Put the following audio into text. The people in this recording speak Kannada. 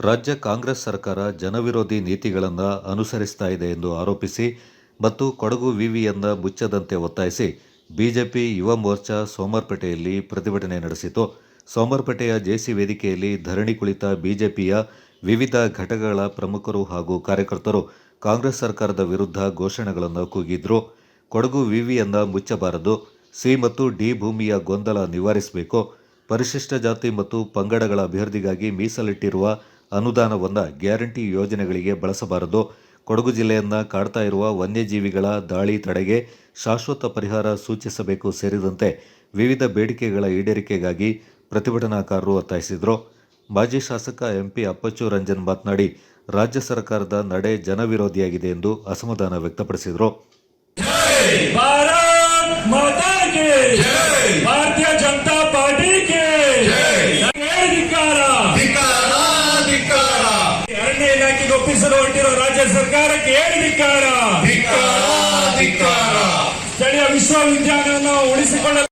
ರಾಜ್ಯ ಕಾಂಗ್ರೆಸ್ ಸರ್ಕಾರ ಜನವಿರೋಧಿ ನೀತಿಗಳನ್ನು ಅನುಸರಿಸ್ತಾ ಇದೆ ಎಂದು ಆರೋಪಿಸಿ ಮತ್ತು ಕೊಡಗು ವಿವಿಯನ್ನ ಮುಚ್ಚದಂತೆ ಒತ್ತಾಯಿಸಿ ಬಿಜೆಪಿ ಯುವ ಮೋರ್ಚಾ ಸೋಮರ್ಪೇಟೆಯಲ್ಲಿ ಪ್ರತಿಭಟನೆ ನಡೆಸಿತು. ಸೋಮರ್ಪೇಟೆಯ ಜೆಸಿ ವೇದಿಕೆಯಲ್ಲಿ ಧರಣಿ ಕುಳಿತ ಬಿಜೆಪಿಯ ವಿವಿಧ ಘಟಕಗಳ ಪ್ರಮುಖರು ಹಾಗೂ ಕಾರ್ಯಕರ್ತರು ಕಾಂಗ್ರೆಸ್ ಸರ್ಕಾರದ ವಿರುದ್ಧ ಘೋಷಣೆಗಳನ್ನು ಕೂಗಿದ್ರು. ಕೊಡಗು ವಿವಿಯನ್ನ ಮುಚ್ಚಬಾರದು. ಸಿ ಮತ್ತು ಡಿ ಭೂಮಿಯ ಗೊಂದಲ ನಿವಾರಿಸಬೇಕು. ಪರಿಶಿಷ್ಟ ಜಾತಿ ಮತ್ತು ಪಂಗಡಗಳ ಅಭಿವೃದ್ಧಿಗಾಗಿ ಮೀಸಲಿಟ್ಟಿರುವ ಅನುದಾನವನ್ನು ಗ್ಯಾರಂಟಿ ಯೋಜನೆಗಳಿಗೆ ಬಳಸಬಾರದು. ಕೊಡಗು ಜಿಲ್ಲೆಯನ್ನ ಕಾಡ್ತಾ ಇರುವ ವನ್ಯಜೀವಿಗಳ ದಾಳಿ ತಡೆಗೆ ಶಾಶ್ವತ ಪರಿಹಾರ ಸೂಚಿಸಬೇಕು ಸೇರಿದಂತೆ ವಿವಿಧ ಬೇಡಿಕೆಗಳ ಈಡೇರಿಕೆಗಾಗಿ ಪ್ರತಿಭಟನಾಕಾರರು ಒತ್ತಾಯಿಸಿದರು. ಮಾಜಿ ಶಾಸಕ ಎಂಪಿ ಅಪ್ಪಚ್ಚು ರಂಜನ್ ಮಾತನಾಡಿ, ರಾಜ್ಯ ಸರ್ಕಾರದ ನಡೆ ಜನವಿರೋಧಿಯಾಗಿದೆ ಎಂದು ಅಸಮಾಧಾನ ವ್ಯಕ್ತಪಡಿಸಿದರು. ಇಲಾಖೆಗೆ ಹೊರಟಿರುವ ಹೊರಟಿರೋ ರಾಜ್ಯ ಸರ್ಕಾರಕ್ಕೆ ಏನು ಧಿಕ್ಕಾರ. ಸ್ಥಳೀಯ ವಿಶ್ವವಿದ್ಯಾಲಯವನ್ನು ಉಳಿಸಿಕೊಳ್ಳಲು